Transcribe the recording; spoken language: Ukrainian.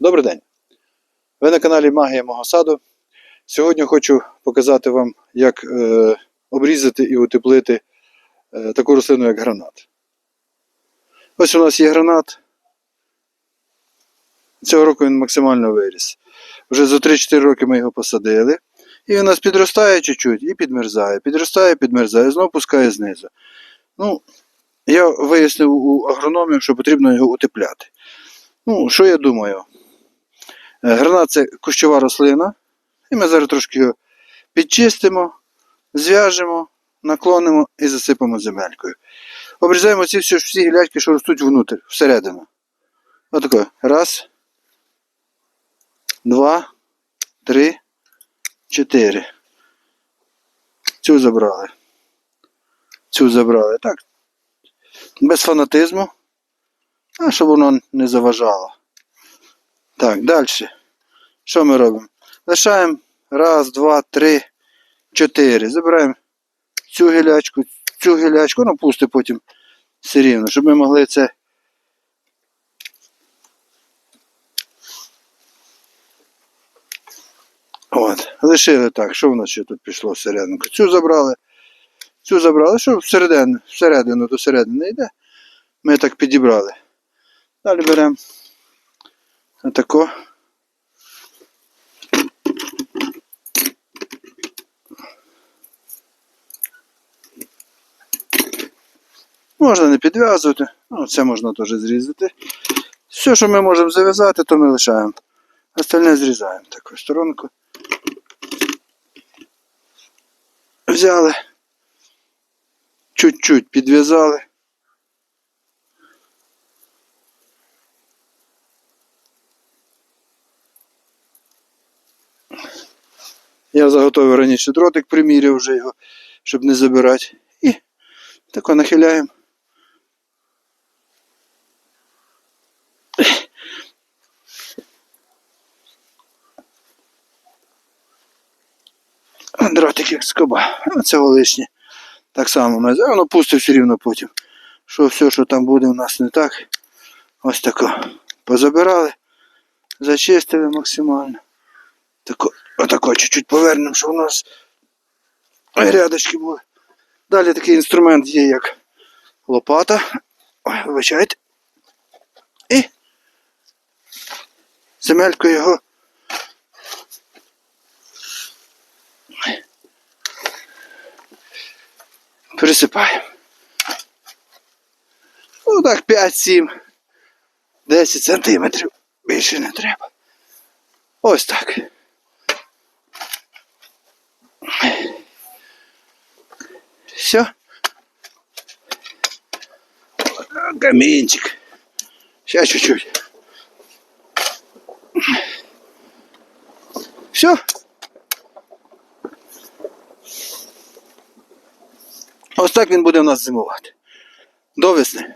Добрий день! Ви на каналі Магія мого саду. Сьогодні хочу показати вам, як е, обрізати і утеплити е, таку рослину, як гранат. Ось у нас є гранат. Цього року він максимально виріс. Вже за 3-4 роки ми його посадили. І у нас підростає чуть-чуть і підмерзає. Підростає, підмерзає, знову пускає знизу. Ну, я вияснив у агрономів, що потрібно його утепляти. Ну, що я думаю? Гранат це кущова рослина. І ми зараз трошки його підчистимо, зв'яжемо, наклонимо і засипемо земелькою. Обрізаємо ці всі, всі гілячки, що ростуть внутрі, всередину. Отако. Раз. Два. Три. Чотири. Цю забрали. Цю забрали. Так. Без фанатизму. А щоб воно не заважало. Так, далі. Що ми робимо? Лишаємо раз, два, три, чотири. Забираємо цю гілячку, цю гілячку, ну пусти потім все рівно, щоб ми могли це. От, лишили так. Що в нас ще тут пішло всередину? Цю забрали, цю забрали, що всередину, всередину до середини йде. Ми так підібрали. Далі беремо отако. Можна не підв'язувати, ну, це можна теж зрізати. Все, що ми можемо зав'язати, то ми лишаємо. Остальне зрізаємо таку сторонку. Взяли, чуть-чуть підв'язали. Я заготовив раніше дротик, приміряв вже його, щоб не забирати. І тако нахиляємо. Дротик як скоба. Це лишнє. Так само ми воно пусте все рівно потім. Що все, що там буде у нас не так. Ось тако. Позабирали, зачистили максимально. Тако, отако чуть-чуть повернемо, щоб у нас рядочки були. Далі такий інструмент є, як лопата. Вибачайте. І земелькою його. Присипаємо. Ну так, 5-7, 10 сантиметрів. Більше не треба. Ось так. Все. Камінчик. Сейчас чуть-чуть. Все. Ось так він буде у нас зимувати. До весни.